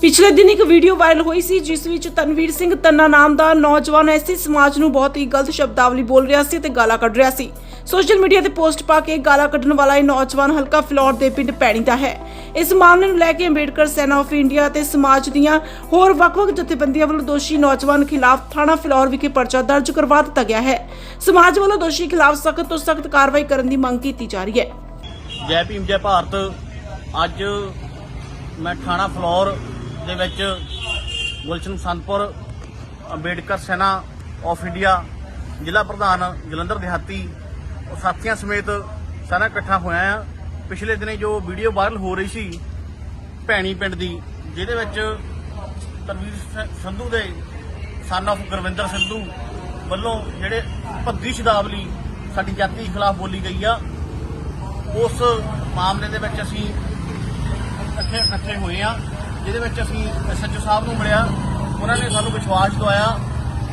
ਪਿਛਲੇ ਦਿਨ ਇੱਕ ਵੀਡੀਓ ਵਾਇਰਲ ਹੋਈ ਸੀ, ਜਿਸ ਵਿੱਚ ਤਨਵੀਰ ਸਿੰਘ ਤੰਨਾ ਨਾਮ ਦਾ ਨੌਜਵਾਨ ਐਸੀ ਸਮਾਜ ਨੂੰ ਬਹੁਤ ਹੀ ਗਲਤ ਸ਼ਬਦਾਵਲੀ ਬੋਲ ਰਿਹਾ ਸੀ ਤੇ ਗਾਲਾਂ ਕੱਢ ਰਿਹਾ ਸੀ। ਸੋਸ਼ਲ ਮੀਡੀਆ ਤੇ ਪੋਸਟ ਪਾ ਕੇ ਗਾਲਾਂ ਕੱਢਣ ਵਾਲਾ ਇਹ ਨੌਜਵਾਨ ਹਲਕਾ ਫਲੋਰ ਦੇ ਪਿੰਡ ਪੈਣੀ ਦਾ ਹੈ। ਇਸ ਮਾਮਲੇ ਨੂੰ ਲੈ ਕੇ ਅੰਬੇਡਕਰ ਸੈਨਾ ਆਫ ਇੰਡੀਆ ਤੇ ਸਮਾਜ ਦੀਆਂ ਹੋਰ ਵੱਖ-ਵੱਖ ਜਥੇਬੰਦੀਆਂ ਵੱਲੋਂ ਦੋਸ਼ੀ ਨੌਜਵਾਨ ਖਿਲਾਫ ਥਾਣਾ ਫਲੋਰ ਵਿਖੇ ਪਰਚਾ ਦਰਜ ਕਰਵਾ ਦਿੱਤਾ ਗਿਆ ਹੈ। ਸਮਾਜ ਵੱਲੋਂ ਦੋਸ਼ੀ ਖਿਲਾਫ ਸਖਤ ਤੋਂ ਸਖਤ ਕਾਰਵਾਈ ਕਰਨ ਦੀ ਮੰਗ ਕੀਤੀ ਜਾ ਰਹੀ ਹੈ। ਜੈ ਭੀਮ, ਜੈ ਭਾਰਤ। ਅੱਜ ਮੈਂ ਥਾਣਾ ਫਲੋਰ ਦੇ ਵਿੱਚ ਗੁਲਸ਼ਨ ਸੰਤਪੁਰ, ਅੰਬੇਡਕਰ ਸੈਨਾ ਆਫ ਇੰਡੀਆ ਜ਼ਿਲ੍ਹਾ ਪ੍ਰਧਾਨ ਜਲੰਧਰ ਦਿਹਾਤੀ ਸਾਥੀਆਂ ਸਮੇਤ ਸਾਰਾ ਇਕੱਠਾ ਹੋਇਆ ਆ। ਪਿਛਲੇ ਦਿਨੇ ਜੋ ਵੀਡੀਓ ਵਾਇਰਲ ਹੋ ਰਹੀ ਸੀ ਭੈਣੀ ਪਿੰਡ ਦੀ, ਜਿਹਦੇ ਵਿੱਚ ਤਰਵੀਰ ਸੰਧੂ ਦੇ ਸਨ ਆਫ ਗੁਰਵਿੰਦਰ ਸੰਧੂ ਵੱਲੋਂ ਜਿਹੜੇ ਭੱਦੀ ਸ਼ਬਦਾਵਲੀ ਸਾਡੀ ਜਾਤੀ ਖਿਲਾਫ ਬੋਲੀ ਗਈ ਆ, ਉਸ ਮਾਮਲੇ ਦੇ ਵਿੱਚ ਅਸੀਂ ਇਕੱਠੇ ਇਕੱਠੇ ਹੋਏ ਆ ਜਿਹਦੇ ਵਿੱਚ ਅਸੀਂ ਐਸਐਚਓ ਸਾਹਿਬ ਨੂੰ ਮਿਲਿਆ। ਉਹਨਾਂ ਨੇ ਸਾਨੂੰ ਵਿਸ਼ਵਾਸ ਦਵਾਇਆ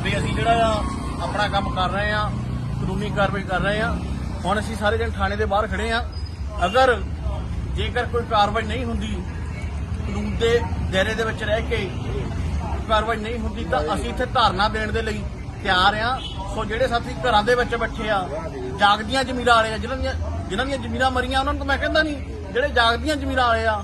ਵੀ ਅਸੀਂ ਜਿਹੜਾ ਆ ਆਪਣਾ ਕੰਮ ਕਰ ਰਹੇ ਆ ਕਾਨੂੰਨੀ ਕਾਰਵਾਈ ਕਰ ਰਹੇ ਆ ਹੁਣ ਅਸੀਂ ਸਾਰੇ ਦਿਨ ਥਾਣੇ ਦੇ ਬਾਹਰ ਖੜੇ ਆ ਅਗਰ ਜੇਕਰ ਕੋਈ ਕਾਰਵਾਈ ਨਹੀਂ ਹੁੰਦੀ, ਕਾਨੂੰਨ ਦੇ ਦਾਇਰੇ ਦੇ ਵਿੱਚ ਰਹਿ ਕੇ ਕਾਰਵਾਈ ਨਹੀਂ ਹੁੰਦੀ, ਤਾਂ ਅਸੀਂ ਇੱਥੇ ਧਾਰਨਾ ਦੇਣ ਦੇ ਲਈ ਤਿਆਰ ਆ ਸੋ ਜਿਹੜੇ ਸਾਥੀ ਘਰਾਂ ਦੇ ਵਿੱਚ ਬੈਠੇ ਆ, ਜਾਗਦੀਆਂ ਜ਼ਮੀਰਾਂ ਵਾਲੇ ਆ ਜਿਨ੍ਹਾਂ ਦੀਆਂ ਜਿਨ੍ਹਾਂ ਦੀਆਂ ਜ਼ਮੀਰਾਂ ਮਰੀਆਂ, ਉਹਨਾਂ ਨੂੰ ਤਾਂ ਮੈਂ ਕਹਿੰਦਾ ਨਹੀਂ, ਜਿਹੜੇ ਜਾਗਦੀਆਂ ਜ਼ਮੀਰਾਂ ਵਾਲੇ ਆ